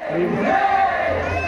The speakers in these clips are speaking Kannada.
Amen.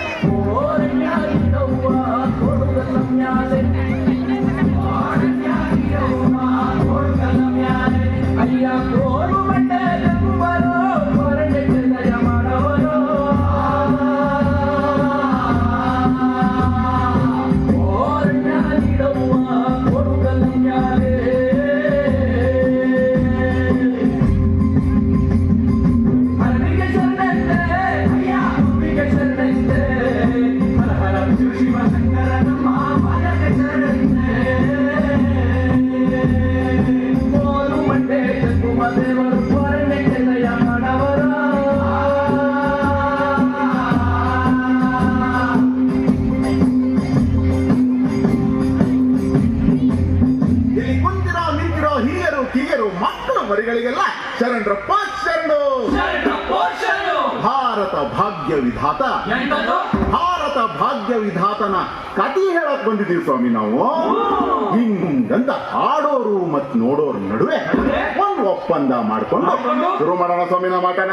ಭಾಗ್ಯ ವಿಧಾತ ಭಾರತ ಭಾಗ್ಯ ವಿಧಾತನ ಕತಿ ಹೇಳಕ್ ಬಂದಿದ್ದೀವಿ ಸ್ವಾಮಿ ನಾವು. ಹಿಂಗಂತ ಆಡೋರು ಮತ್ ನೋಡೋರು ನಡುವೆ ಒಂದು ಒಪ್ಪಂದ ಮಾಡ್ಕೊಂಡು ಶುರು ಮಾಡೋಣ ಸ್ವಾಮಿನ ನಾವು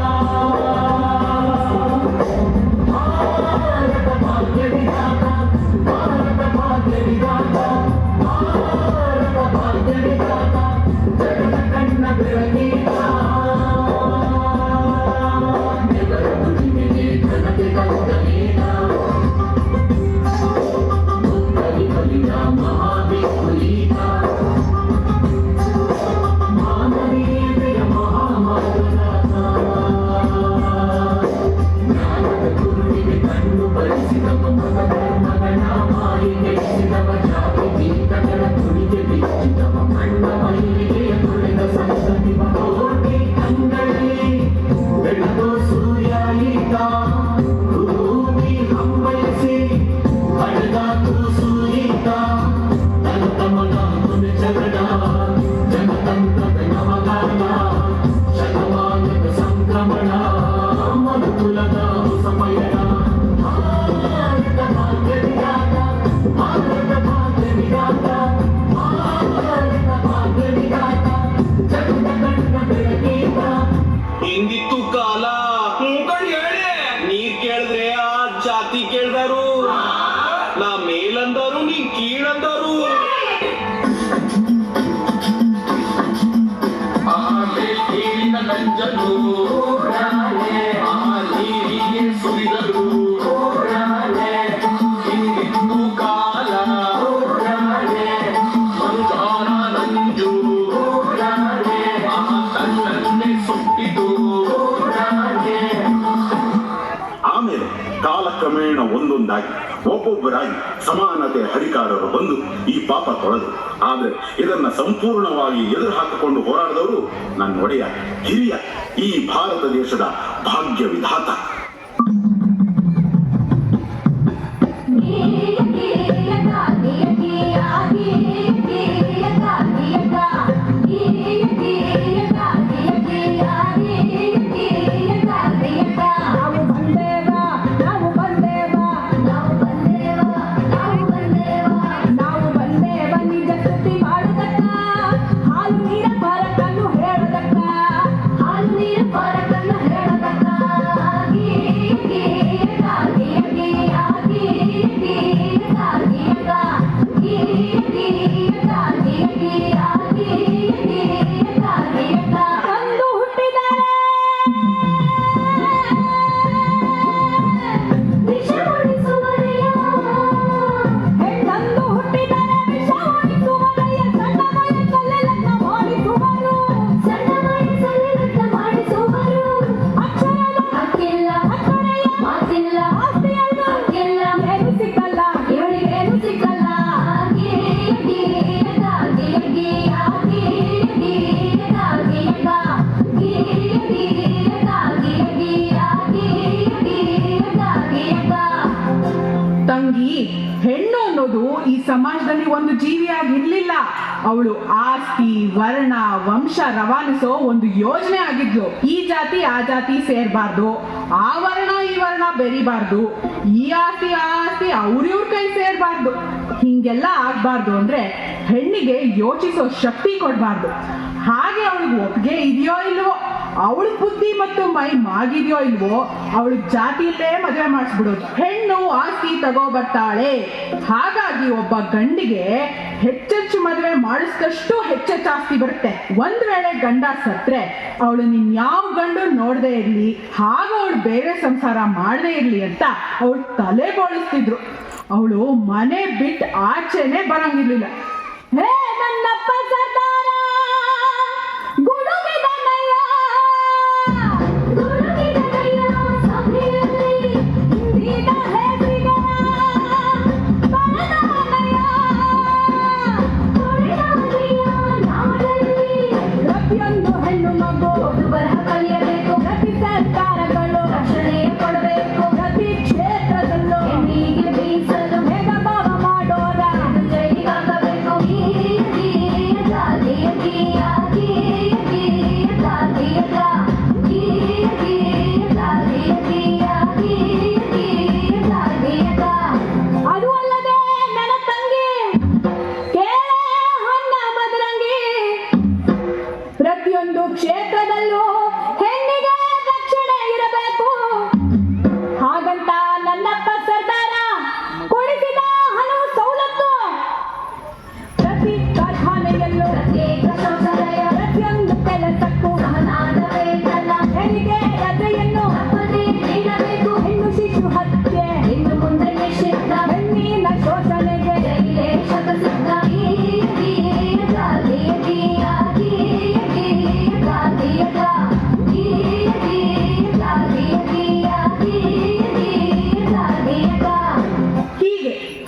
ಒಬ್ಬೊಬ್ಬರಾಗಿ ಸಮಾನತೆ ಹರಿಕಾರರು ಬಂದು ಈ ಪಾಪ ತೊಳೆದು, ಆದರೆ ಇದನ್ನ ಸಂಪೂರ್ಣವಾಗಿ ಎದುರು ಹಾಕಿಕೊಂಡು ಹೋರಾಡಿದವರು ನನ್ನ ಒಡೆಯ ಹಿರಿಯ ಈ ಭಾರತ ದೇಶದ ಭಾಗ್ಯ ವಿಧಾತ ಜೀವಿಯಾಗಿರ್ಲಿಲ್ಲ. ಅವಳು ಆಸ್ತಿ, ವರ್ಣ, ವಂಶ ರವಾನಿಸೋ ಒಂದು ಯೋಜನೆ ಆಗಿದ್ಲು. ಈ ಜಾತಿ, ಆ ಜಾತಿ ಸೇರ್ಬಾರ್ದು. ಆ ವರ್ಣ, ಈ ವರ್ಣ ಬೆರಿಬಾರ್ದು. ಈ ಆಸ್ತಿ, ಆ ಆಸ್ತಿ ಅವ್ರಿವ್ರ ಕೈ ಸೇರ್ಬಾರ್ದು. ಹಿಂಗೆಲ್ಲ ಆಗ್ಬಾರ್ದು ಅಂದ್ರೆ ಹೆಣ್ಣಿಗೆ ಯೋಚಿಸೋ ಶಕ್ತಿ ಕೊಡಬಾರ್ದು. ಹಾಗೆ ಅವಳಿಗೆ ಒಪ್ಪಿಗೆ ಇದೆಯೋ ಇಲ್ವೋ ಅವಳ ಬುದ್ಧಿ ಮತ್ತು ಮೈ ಮಾಗಿದೆಯೋ ಇಲ್ವೋ ಅವಳ ಜಾತಿಯಲ್ಲೇ ಮದುವೆ ಮಾಡಿಸ್ಬಿಡೋದು. ಹೆಣ್ಣು ಆಸ್ತಿ ತಗೋ ಬರ್ತಾಳೆ ಹಾಗಾಗಿ ಒಬ್ಬ ಗಂಡಿಗೆ ಹೆಚ್ಚೆಚ್ಚು ಮದುವೆ ಮಾಡಿಸಿದಷ್ಟು ಹೆಚ್ಚೆಚ್ಚು ಆಸ್ತಿ ಬರುತ್ತೆ. ಒಂದ್ ವೇಳೆ ಗಂಡ ಸತ್ರೆ, ಅವಳು ಯಾವ ಗಂಡು ನೋಡದೆ ಇರ್ಲಿ, ಹಾಗ ಅವಳು ಬೇರೆ ಸಂಸಾರ ಮಾಡದೇ ಇರ್ಲಿ ಅಂತ ಅವಳು ತಲೆ ಬೋಳಿಸ್ತಿದ್ರು ಅವಳು ಮನೆ ಬಿಟ್ಟು ಆಚೆನೆ ಬರಂಗಿರ್ಲಿಲ್ಲ. ಹೇ ನನ್ನಪ್ಪ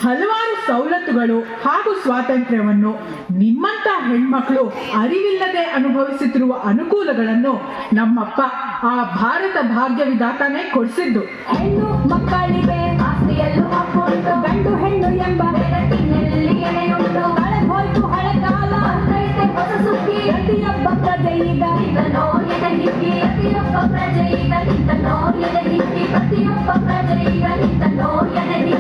ಹಲವಾರು ಸವಲತ್ತುಗಳು ಹಾಗೂ ಸ್ವಾತಂತ್ರ್ಯವನ್ನು ನಿಮ್ಮಂತ ಹೆಣ್ಮಕ್ಳು ಅರಿವಿಲ್ಲದೆ ಅನುಭವಿಸುತ್ತಿರುವ ಅನುಕೂಲಗಳನ್ನು ನಮ್ಮಪ್ಪ ಆ ಭಾರತ ಭಾಗ್ಯ ವಿಧಾತಾನೇ ಕೊಡಿಸಿದ್ದು. ಹೆಣ್ಣು ಮಕ್ಕಳಿಗೆ ಆಸ್ತಿಯಲ್ಲೂ ಹಕ್ಕುಂಟು ಗಂಡು ಹೆಣ್ಣು ಎಂಬ ಪ್ರತಿಯೊಬ್ಬ ಪ್ರಜೆಯ ಕಳೆದು ಹೋಯ್ತು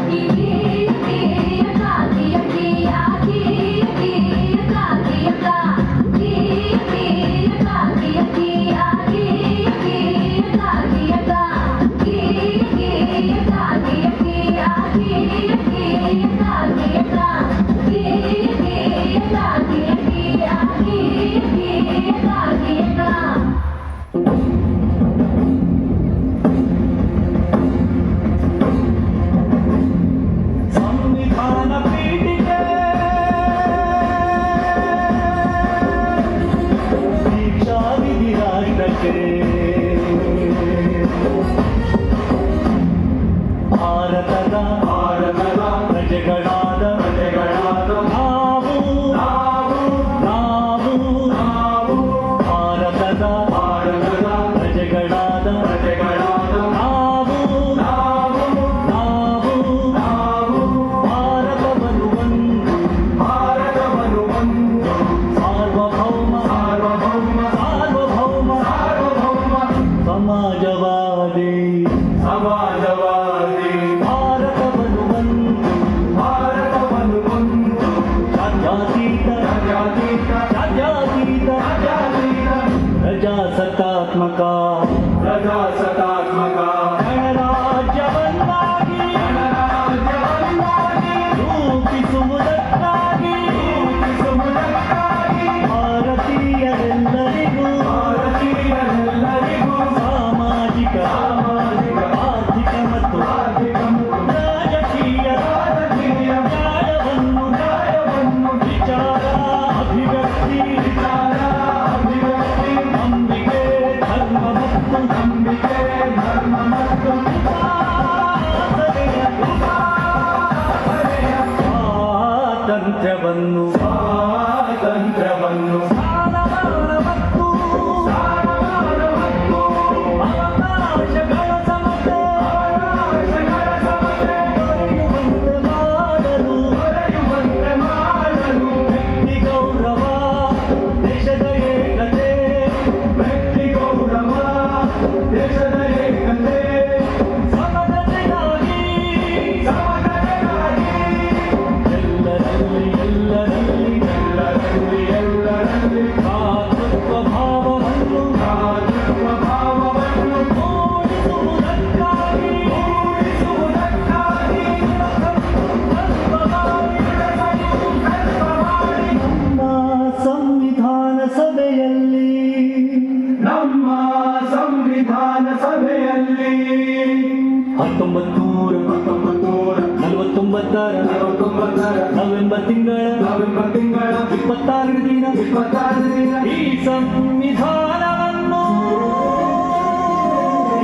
ನವೆಂಬರ್ ತಿಂಗಳ ನವೆಂಬರ್ ತಿಂಗಳ ಇಪ್ಪತ್ತಾರು ದಿನ ಇಪ್ಪತ್ತಾರು ದಿನ. ಈ ಸಂವಿಧಾನವನ್ನು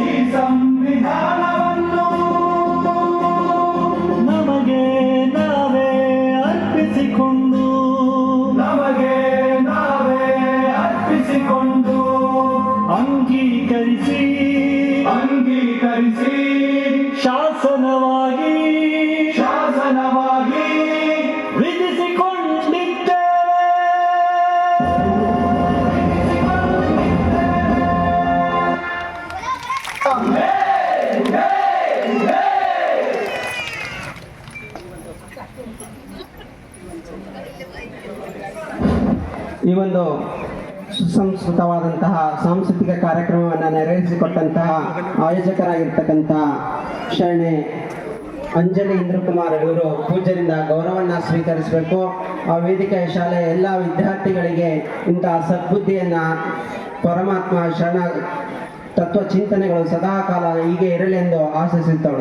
ಈ ಸಂವಿಧಾನವನ್ನು ನಮಗೆ ನಾವೇ ಅರ್ಪಿಸಿಕೊಂಡು ನಮಗೆ ನಾವೇ ಅರ್ಪಿಸಿಕೊಂಡು ಅಂಗೀಕರಿಸಿ ಅಂಗೀಕರಿಸಿ ಶಾಸನವಾಗಿ ಈ ಒಂದು ಸುಸಂಸ್ಕೃತವಾದಂತಹ ಸಾಂಸ್ಕೃತಿಕ ಕಾರ್ಯಕ್ರಮವನ್ನು ನೆರವೇರಿಸಿಕೊಟ್ಟಂತಹ ಆಯೋಜಕರಾಗಿರ್ತಕ್ಕಂತಹ ಶರಣೆ ಅಂಜಲಿ ಇಂದ್ರಕುಮಾರ್ ಇವರು ಪೂಜರಿಂದ ಗೌರವವನ್ನು ಸ್ವೀಕರಿಸಬೇಕು. ಆ ವೇದಿಕೆಯ ಶಾಲೆಯ ಎಲ್ಲ ವಿದ್ಯಾರ್ಥಿಗಳಿಗೆ ಇಂತಹ ಸದ್ಬುದ್ಧಿಯನ್ನು ಪರಮಾತ್ಮ ಶರಣ ತತ್ವ ಚಿಂತನೆಗಳು ಸದಾಕಾಲ ಹೀಗೆ ಇರಲಿ ಎಂದು ಆಶಿಸುತ್ತೇವೆ.